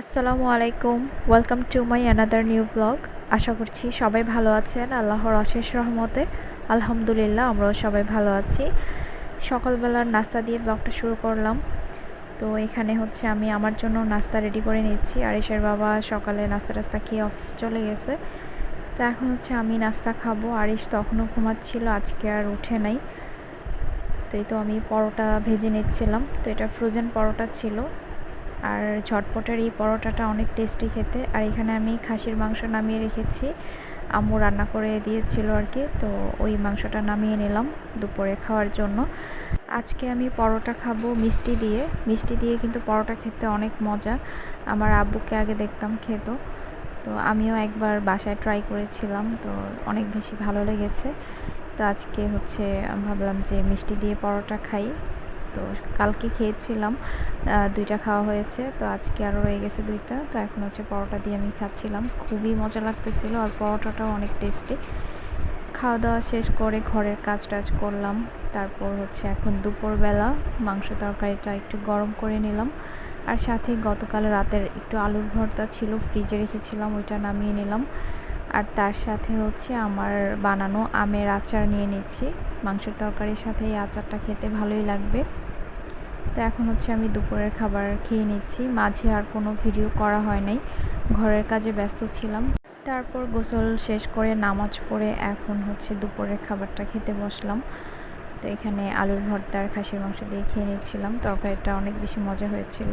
আসসালামু আলাইকুম। Welcome to my another new blog আশা করছি সবাই ভালো আছেন। আল্লাহর অশেষ রহমতে। আলহামদুলিল্লাহ, আমরাও সবাই ভালো আছি। সকালবেলার নাস্তা দিয়ে ব্লগটা শুরু করলাম। তো এখানে হচ্ছে আমি আমার জন্য নাস্তা রেডি করে নিচ্ছি। আরিসের বাবা সকালে নাস্তা টাস্তা খেয়ে অফিসে চলে গেছে। তো এখন হচ্ছে আমি নাস্তা খাব। আরিস তখনও ঘুমাচ্ছিল, আজকে আর উঠে নাই। তো এই তো আমি পরোটা ভেজে নিচ্ছিলাম। তো এটা ফ্রোজেন পরোটা ছিল। আর ঝটপটের এই পরোটাটা অনেক টেস্টি খেতে। আর এখানে আমি খাসির মাংস নামিয়ে রেখেছি। আম্মু রান্না করে দিয়েছিল আর কি, তো ওই মাংসটা নামিয়ে নিলাম দুপুরে খাওয়ার জন্য। আজকে আমি পরোটা খাব মিষ্টি দিয়ে। মিষ্টি দিয়ে কিন্তু পরোটা খেতে অনেক মজা। আমার আব্বুকে আগে দেখতাম খেত। তো আমিও একবার বাসায় ট্রাই করেছিলাম, তো অনেক বেশি ভালো লেগেছে। তো আজকে হচ্ছে, ভাবলাম যে মিষ্টি দিয়ে পরোটা খাই। তো কালকে খেয়েছিলাম দুইটা খাওয়া হয়েছে, তো আজকে আরও রয়ে গেছে দুইটা, তো এখন হচ্ছে পরোটা দিয়ে আমি খাচ্ছিলাম। খুবই মজা লাগতেছিল আর পরোটাটাও অনেক টেস্টি। খাওয়া দাওয়া শেষ করে ঘরের কাজ টাজ করলাম, তারপর হচ্ছে এখন দুপুরবেলা মাংস তরকারিটা একটু গরম করে নিলাম। আর সাথে গতকাল রাতের একটু আলুর ভর্তা ছিল, ফ্রিজে রেখেছিলাম, ওইটা নামিয়ে নিলাম। আর তার সাথে হচ্ছে আমার বানানো আমের আচার নিয়ে নিচ্ছি। মাংসের তরকারির সাথে এই আচারটা খেতে ভালোই লাগবে। তো এখন হচ্ছে আমি দুপুরের খাবার খেয়ে নিচ্ছি। মাঝে আর কোনো ভিডিও করা হয় নাই। ঘরের কাজে ব্যস্ত ছিলাম। তারপর গোসল শেষ করে নামাজ পড়ে এখন হচ্ছে দুপুরের খাবারটা খেতে বসলাম। তো এখানে আলুর ভর্তা আর খাসির মাংস দিয়ে খেয়ে নিচ্ছিলাম। তরকারিটা অনেক বেশি মজা হয়েছিল।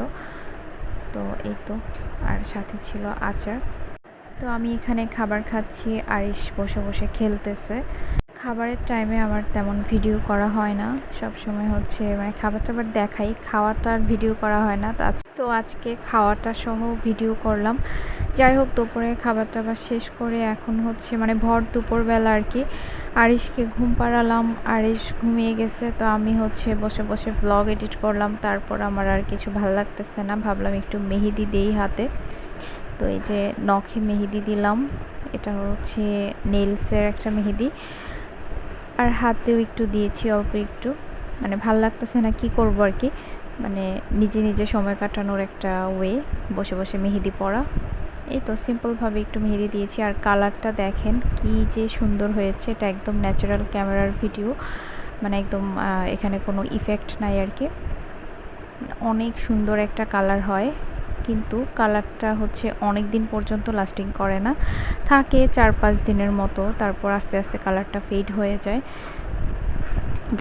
তো এই তো। আর সাথে ছিল আচার। তো আমি এখানে খাবার খাচ্ছি, আরিশ বসে বসে খেলতেছে। খাবারের টাইমে আমার তেমন ভিডিও করা হয় না। সব সময় হচ্ছে মানে খাবার টাবার দেখাই, খাওয়াটা আর ভিডিও করা হয় না। তো আজকে খাওয়াটা সহ ভিডিও করলাম। যাই হোক, দুপুরে খাবার টাবার শেষ করে এখন হচ্ছে মানে ভর দুপুরবেলা আর কি। আরিশকে ঘুম পাড়ালাম। আরিশ ঘুমিয়ে গেছে, তো আমি হচ্ছে বসে বসে ব্লগ এডিট করলাম। তারপর আমার আর কিছু ভালো লাগতেছে না। ভাবলাম একটু মেহেদি দেই হাতে। তো এই যে নখে মেহেদি দিলাম, এটা হচ্ছে নেলসের একটা মেহেদি। আর হাতেও একটু দিয়েছি, অল্প একটু। মানে ভালো লাগতেছে না কি করব আর কি। মানে নিজে নিজে সময় কাটানোর একটা ওয়ে, বসে বসে মেহেদি পরা এই তো সিম্পলভাবে একটু মেহেদি দিয়েছি। আর কালারটা দেখেন, কি যে সুন্দর হয়েছে। এটা একদম ন্যাচারাল ক্যামেরার ভিডিও মানে একদম এখানে কোনো ইফেক্ট নাই আর কি। অনেক সুন্দর একটা কালার হয়। কিন্তু কালারটা হচ্ছে অনেক দিন পর্যন্ত লাস্টিং করে না। থাকে চার পাঁচ দিনের মতো, তারপর আস্তে আস্তে কালারটা ফেড হয়ে যায়।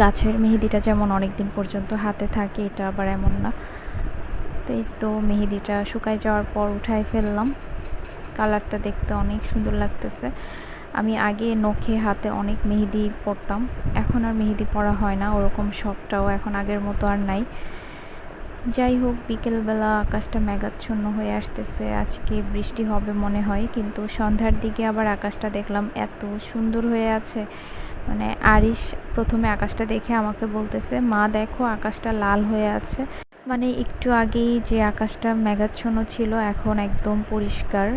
গাছের মেহেদিটা যেমন অনেক দিন পর্যন্ত হাতে থাকে, এটা আবার এমন না। তো এই তো মেহেদিটা শুকায় যাওয়ার পর উঠাই ফেললাম। কালারটা দেখতে অনেক সুন্দর লাগতেছে। আমি আগে নখে হাতে অনেক মেহেদি পরতাম, এখন আর মেহেদি পরা হয় না, ওরকম শখটাও এখন আগের মতো আর নাই। যাই হোক বিকেলবেলা আকাশটা মেঘাচ্ছন্ন হয়ে আসতেছে। আজকে বৃষ্টি হবে মনে হয়, কিন্তু সন্ধ্যার দিকে আবার আকাশটা দেখলাম এত সুন্দর হয়ে আছে। মানে আরিশ প্রথমে আকাশটা দেখে আমাকে বলতেছে, মা, দেখো আকাশটা লাল হয়ে আছে। মানে একটু আগেই যে আকাশটা মেঘাচ্ছন্ন ছিল, এখন একদম পরিষ্কার।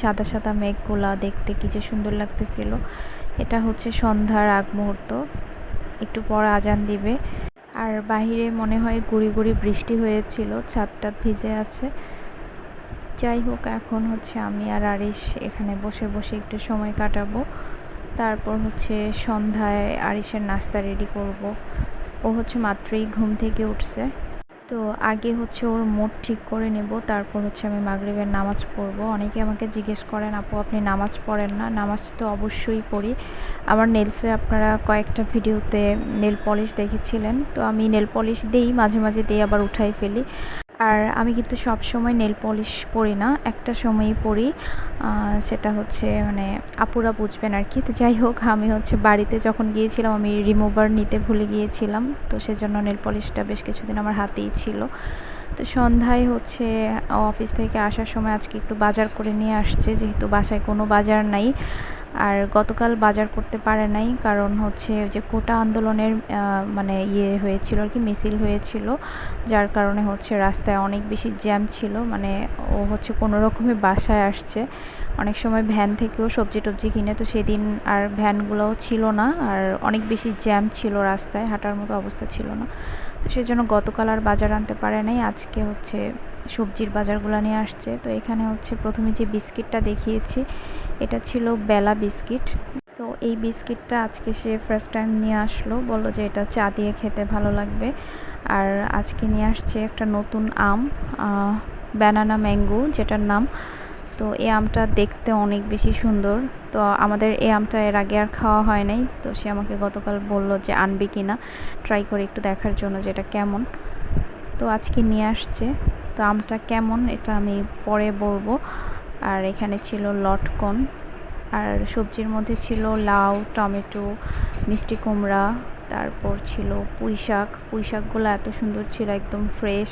সাদা সাদা মেঘগুলা দেখতে কি যে সুন্দর লাগতেছিল। এটা হচ্ছে সন্ধ্যার আগ মুহূর্ত। একটু পর আজান দিবে। আর বাহিরে মনে হয় গুড়ি গুড়ি বৃষ্টি হয়েছিল, ছাদটা ভিজে আছে। যাই হোক, এখন হচ্ছে আমি আর আরিশ এখানে বসে বসে একটু সময় কাটাবো। তারপর হচ্ছে সন্ধ্যায় আরিশের নাস্তা রেডি করব। ও হচ্ছে মাত্রই ঘুম থেকে উঠছে। তো আগে হচ্ছে ওর মোড ঠিক করে নেব, তারপর হচ্ছে আমি মাগরিবের নামাজ পড়ব। অনেকে আমাকে জিজ্ঞেস করেন, আপু, আপনি নামাজ পড়েন না? নামাজ তো অবশ্যই পড়ি। আমার নেলসে আপনারা কয়েকটা ভিডিওতে নেল পলিশ দেখেছিলেন, তো আমি নেল পলিশ দিই, মাঝে মাঝে দিয়ে আবার উঠাই ফেলি। আর আমি কিন্তু সব সময় নেল পলিশ পরি না, একটা সময়ই পরি। সেটা হচ্ছে মানে আপুরা বুঝবেন আর কি। তো যাই হোক, আমি হচ্ছে বাড়িতে যখন গিয়েছিলাম, আমি রিমুভার নিতে ভুলে গিয়েছিলাম। তো সেজন্য নেল পলিশটা বেশ কিছুদিন আমার হাতেই ছিল। তো সন্ধ্যায় হচ্ছে অফিস থেকে আসার সময় আজকে একটু বাজার করে নিয়ে আসছে, যেহেতু বাসায় কোনো বাজার নাই। আর গতকাল বাজার করতে পারে নাই, কারণ হচ্ছে যে কোটা আন্দোলনের মানে ইয়ে হয়েছিল আর কি, মিছিল হয়েছিল, যার কারণে হচ্ছে রাস্তায় অনেক বেশি জ্যাম ছিল মানে ও হচ্ছে কোনো রকমে বাসায় আসছে। অনেক সময় ভ্যান থেকেও সবজি টবজি কিনে, তো সেদিন আর ভ্যানগুলোও ছিল না, আর অনেক বেশি জ্যাম ছিল রাস্তায়, হাঁটার মতো অবস্থা ছিল না। তো সেজন্য গতকাল আর বাজার আনতে পারে নাই, আজকে হচ্ছে সবজির বাজারগুলো নিয়ে আসছে। তো এখানে হচ্ছে প্রথমে যে বিস্কিটটা দেখিয়েছি, এটা ছিল বেলা বিস্কিট। তো এই বিস্কিটটা আজকে সে ফার্স্ট টাইম নিয়ে আসলো। বলল যে এটা চা দিয়ে খেতে ভালো লাগবে। আর আজকে নিয়ে আসছে একটা নতুন আম ব্যানানা ম্যাঙ্গো যেটার নাম। তো এই আমটা দেখতে অনেক বেশি সুন্দর। তো আমাদের এই আমটা এর আগে আর খাওয়া হয় নাই। তো সে আমাকে গতকাল বলল যে আনবি কি না ট্রাই করে একটু দেখার জন্য যে এটা কেমন। তো আজকে নিয়ে আসছে। তো আমটা কেমন এটা আমি পরে বলব। আর এখানে ছিল লটকন। আর সবজির মধ্যে ছিল লাউ, টমেটো, মিষ্টি কুমড়া, তারপর ছিল পুঁই শাক। পুঁই শাকগুলো এত সুন্দর ছিল, একদম ফ্রেশ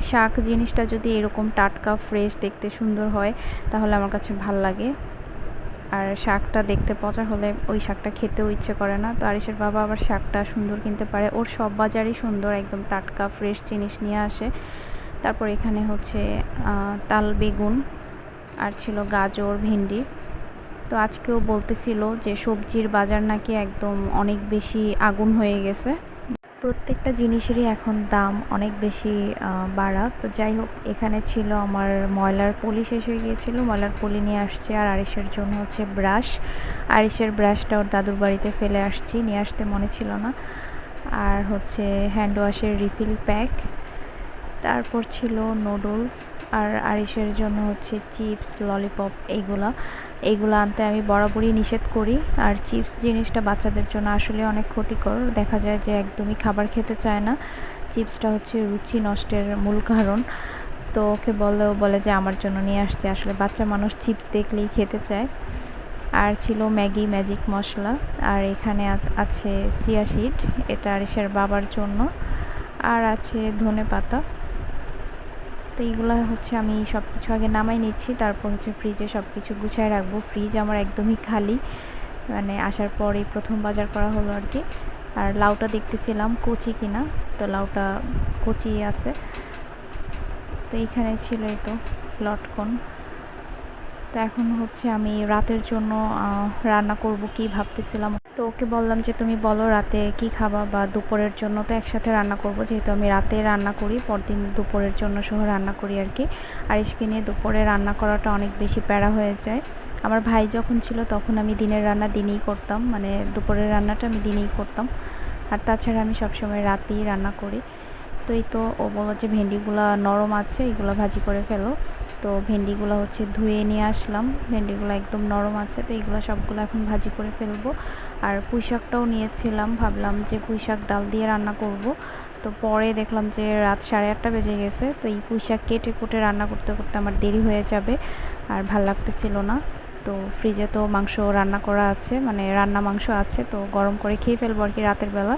শাক জিনিসটা যদি এরকম টাটকা ফ্রেশ দেখতে সুন্দর হয়, তাহলে আমার কাছে ভালো লাগে। আর শাকটা দেখতে পচা হলে ওই শাকটা খেতেও ইচ্ছে করে না। তো আরিসের বাবা আবার শাকটা সুন্দর কিনতে পারে। ওর সব বাজারই সুন্দর, একদম টাটকা ফ্রেশ জিনিস নিয়ে আসে। তারপর এখানে হচ্ছে তাল বেগুন আর ছিল গাজর, ভেন্ডি। তো আজকেও বলতেছিল যে সবজির বাজার নাকি একদম অনেক বেশি আগুন হয়ে গেছে। প্রত্যেকটা জিনিসেরই এখন দাম অনেক বেশি বাড়া। তো যাই হোক, এখানে ছিল আমার ময়লার পলি শেষ হয়ে গিয়েছিল। ময়লার পলি নিয়ে আসছে আর আরিসের জন্য হচ্ছে ব্রাশ। আরিসের ব্রাশটা ওর দাদুর বাড়িতে ফেলে আসছি, নিয়ে আসতে মনে ছিল না। আর হচ্ছে হ্যান্ড ওয়াশের রিফিল প্যাক। তারপর ছিল নুডলস আর আরিসের জন্য হচ্ছে চিপস ললিপপ এইগুলা এইগুলো আনতে আমি বরাবরই নিষেধ করি। আর চিপস জিনিসটা বাচ্চাদের জন্য আসলে অনেক ক্ষতিকর। দেখা যায় যে একদমই খাবার খেতে চায় না। চিপসটা হচ্ছে রুচি নষ্টের মূল কারণ। তো ওকে বললেও বলে যে আমার জন্য নিয়ে আসছে। আসলে বাচ্চা মানুষ চিপস দেখলেই খেতে চায়। আর ছিল ম্যাগি ম্যাজিক মশলা। আর এখানে আছে চিয়া সিড এটা আরিসের বাবার জন্য। আর আছে ধনে পাতা তো এইগুলো হচ্ছে আমি সব কিছু আগে নামাই নিচ্ছি, তারপর হচ্ছে ফ্রিজে সব কিছু গুছিয়ে রাখব। ফ্রিজ আমার একদমই খালি মানে আসার পরে প্রথম বাজার করা হলো আর কি। আর লাউটা দেখতেছিলাম কচি কিনা, তো লাউটা কচি আছে। তো এইখানে ছিল এই তো লটকন। তো এখন হচ্ছে আমি রাতের জন্য রান্না করব কি ভাবতেছিলাম তো ওকে বললাম যে, তুমি বলো রাতে কি খাবা বা দুপুরের জন্য তো একসাথে রান্না করব। যেহেতু আমি রাতে রান্না করি, পরদিন দুপুরের জন্য সহ রান্না করি আর কি আর ইসকে নিয়ে দুপুরে রান্না করাটা অনেক বেশি প্যারা হয়ে যায়। আমার ভাই যখন ছিল তখন আমি দিনের রান্না দিনেই করতাম। মানে দুপুরের রান্নাটা আমি দিনেই করতাম। আর তাছাড়া আমি সবসময় রাতেই রান্না করি। তো এই তো ও বলো যে, ভেন্ডিগুলো নরম আছে, এগুলো ভাজি করে ফেলো। তো ভেন্ডিগুলো হচ্ছে ধুয়ে নিয়ে আসলাম। ভেন্ডিগুলো একদম নরম আছে, তো এইগুলো সবগুলো এখন ভাজি করে ফেলব। আর পুঁই শাকটাও নিয়েছিলাম, ভাবলাম যে পুঁই শাক ডাল দিয়ে রান্না করব। তো পরে দেখলাম যে রাত সাড়ে আটটা বেজে গেছে, তো এই পুঁই শাক কেটে কুটে রান্না করতে করতে আমার দেরি হয়ে যাবে আর ভালো লাগতেছিল না। তো ফ্রিজে তো মাংস রান্না করা আছে মানে রান্না মাংস আছে, তো গরম করে খেয়ে ফেলব আর কি রাতের বেলা।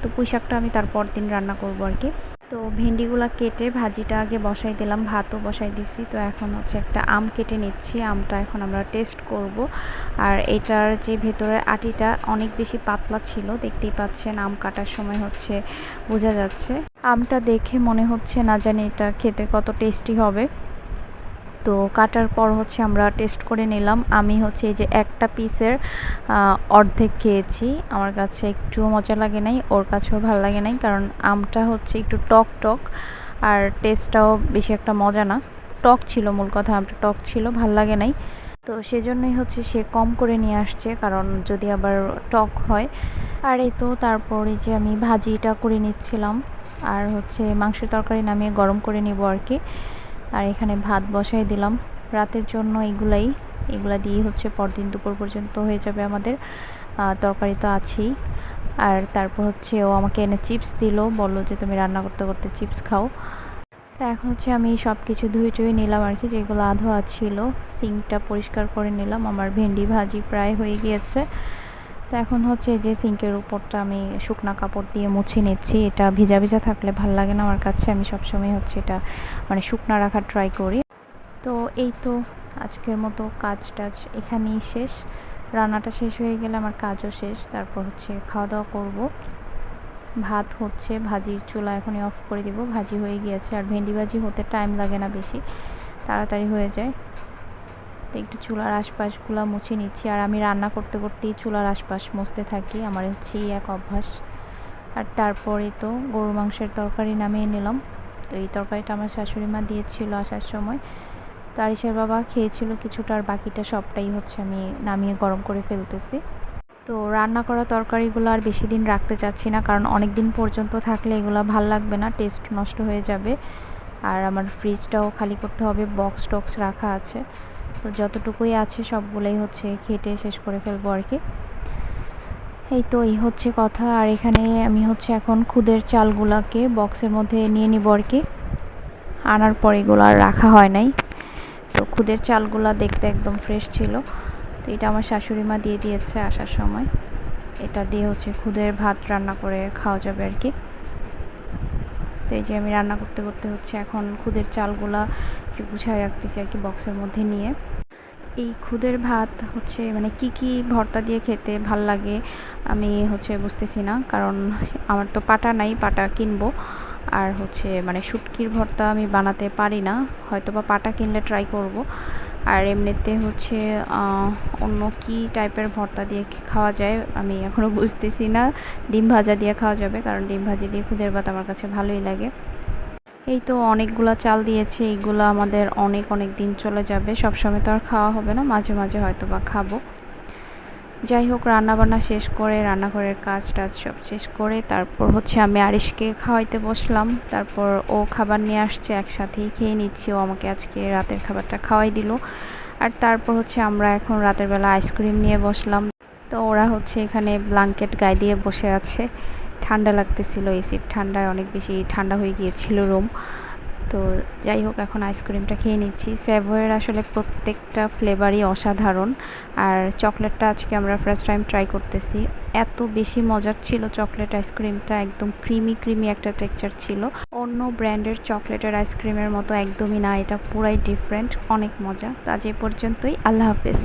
তো পুঁই শাকটা আমি তারপর দিন রান্না করব আর কি। তো ভেন্ডিগুলো কেটে ভাজিটা আগে বসাই দিলাম, ভাতও বসাই দিছি। তো এখন হচ্ছে একটা আম কেটে নিচ্ছি, আমটা এখন আমরা টেস্ট করব। আর এটার যে ভেতরের আটিটা অনেক বেশি পাতলা ছিল, দেখতেই পাচ্ছেন আম কাটার সময় হচ্ছে বোঝা যাচ্ছে। আমটা দেখে মনে হচ্ছে না জানি এটা খেতে কত টেস্টি হবে। তো কাটার পর হচ্ছে আমরা টেস্ট করে নিলাম। আমি হচ্ছে এই যে একটা পিসের অর্ধেক খেয়েছি। আমার কাছে একটুও মজা লাগে নাই, ওর কাছেও ভালো লাগে নাই, কারণ আমটা হচ্ছে একটু টক টক, আর টেস্টটাও বেশি একটা মজা না। টক ছিল মূল কথা, আমটা টক ছিল, ভালো লাগে নাই। তো সেজন্যই হচ্ছে সে কম করে নিয়ে আসছে, কারণ যদি আবার টক হয়। আর এই তো তারপরে যে আমি ভাজিটা করে নিচ্ছিলাম, আর হচ্ছে মাংসের তরকারি নামিয়ে গরম করে নিব আর কি। আর এখানে ভাত বসাই দিলাম। রাতের জন্য এগুলাই, এগুলা দিয়ে হচ্ছে পরদিন দুপুর পর্যন্ত হয়ে যাবে আমাদের। তরকারি তো আছেই। আর তারপর হচ্ছে ও আমাকে এনে চিপস দিল, বলল যে তুমি রান্না করতে করতে চিপস খাও। তা এখন হচ্ছে আমি সব কিছু ধুয়ে টুয়ে নিলাম আর কি, যেগুলো আধোয়া ছিল। সিঙ্কটা পরিষ্কার করে নিলাম। আমার ভেন্ডি ভাজি প্রায় হয়ে গিয়েছে। তো এখন হচ্ছে যে সিঙ্কের উপরটা আমি শুকনা কাপড় দিয়ে মুছে নিচ্ছি। এটা ভিজা ভিজা থাকলে ভালো লাগে না আমার কাছে। আমি সবসময় হচ্ছে এটা মানে শুকনা রাখার ট্রাই করি। তো এই তো আজকের মতো কাজ টাজ এখানেই শেষ। রান্নাটা শেষ হয়ে গেলে আমার কাজও শেষ। তারপর হচ্ছে খাওয়া দাওয়া করব। ভাত হচ্ছে ভাজির চুলা এখনই অফ করে দিব। ভাজি হয়ে গিয়েছে। আর ভেন্ডি ভাজি হতে টাইম লাগে না বেশি। তাড়াতাড়ি হয়ে যায়। তো একটু চুলার আশপাশগুলো মুছে নিচ্ছি। আর আমি রান্না করতে করতেই চুলার আশপাশ মুছতে থাকি। আমার হচ্ছে এক অভ্যাস। আর তারপরে তো গরু মাংসের তরকারি নামিয়ে নিলাম। তো এই তরকারিটা আমার শাশুড়ি মা দিয়েছিল আসার সময়। তো আরিসের বাবা খেয়েছিল কিছুটা, আর বাকিটা সবটাই হচ্ছে আমি নামিয়ে গরম করে ফেলতেছি। তো রান্না করা তরকারিগুলো আর বেশি দিন রাখতে চাচ্ছি না, কারণ অনেক দিন পর্যন্ত থাকলে এগুলো ভালো লাগবে না, টেস্ট নষ্ট হয়ে যাবে। আর আমার ফ্রিজটাও খালি করতে হবে বক্স টক্স রাখা আছে। তো যতটুকুই আছে সবগুলোই হচ্ছে খেটে শেষ করে ফেলব আর কি। এই তো, এই হচ্ছে কথা। আর এখানে আমি হচ্ছে এখন খুদের চালগুলাকে বক্সের মধ্যে নিয়ে নিব আর কি। আনার পর এগুলো আর রাখা হয় নাই। তো খুদের চালগুলা দেখতে একদম ফ্রেশ ছিল। তো এটা আমার শাশুড়ি মা দিয়ে দিয়েছে আসার সময়। এটা দিয়ে হচ্ছে খুদের ভাত রান্না করে খাওয়া যাবে আর কি। তো এই যে আমি রান্না করতে করতে হচ্ছে এখন খুদের চালগুলা গুছায় রাখতেছি আর কি বক্সের মধ্যে নিয়ে। এই খুদের ভাত হচ্ছে মানে কি কি ভর্তা দিয়ে খেতে ভালো লাগে আমি হচ্ছে বুঝতেছি না, কারণ আমার তো পাটা নাই, পাটা কিনবো। আর হচ্ছে মানে শুটকির ভর্তা আমি বানাতে পারি না হয়তো বা পাটা কিনলে ট্রাই করব। আর এমনিতে হচ্ছে অন্য কি টাইপের ভর্তা দিয়ে খাওয়া যায় আমি এখনও বুঝতেছি না। ডিম ভাজা দিয়ে খাওয়া যাবে, কারণ ডিম ভাজি দিয়ে খুদের ভাত আমার কাছে ভালোই লাগে। এই তো অনেকগুলা চাল দিয়েছে, এইগুলো আমাদের অনেক অনেক দিন চলে যাবে। সবসময় তো আর খাওয়া হবে না, মাঝে মাঝে হয়তো বা খাব। যাই হোক, রান্নাবান্না শেষ করে রান্নাঘরের কাজ টাজ সব শেষ করে তারপর হচ্ছে আমি আরিশকে খাওয়াইতে বসলাম। তারপর ও খাবার নিয়ে আসছে, একসাথেই খেয়ে নিচ্ছি। ও আমাকে আজকে রাতের খাবারটা খাওয়াই দিল। আর তারপর হচ্ছে আমরা এখন রাতের বেলা আইসক্রিম নিয়ে বসলাম। তো ওরা হচ্ছে এখানে ব্ল্যাঙ্কেট গায়ে দিয়ে বসে আছে। ঠান্ডা লাগতেছিল, এসির ঠান্ডায় অনেক বেশি ঠান্ডা হয়ে গিয়েছিল রুম। তো যাই হোক, এখন আইসক্রিমটা খেয়ে নিচ্ছি। স্যাভয়ের আসলে প্রত্যেকটা ফ্লেভারই অসাধারণ। আর চকলেটটা আজকে আমরা ফার্স্ট টাইম ট্রাই করতেছি। এত বেশি মজার ছিল চকলেট আইসক্রিমটা একদম ক্রিমি ক্রিমি একটা টেক্সচার ছিল। অন্য ব্র্যান্ডের চকলেটের আইসক্রিমের মতো একদমই না, এটা পুরাই ডিফারেন্ট অনেক মজা। তা যে পর্যন্তই, আল্লাহ হাফেজ।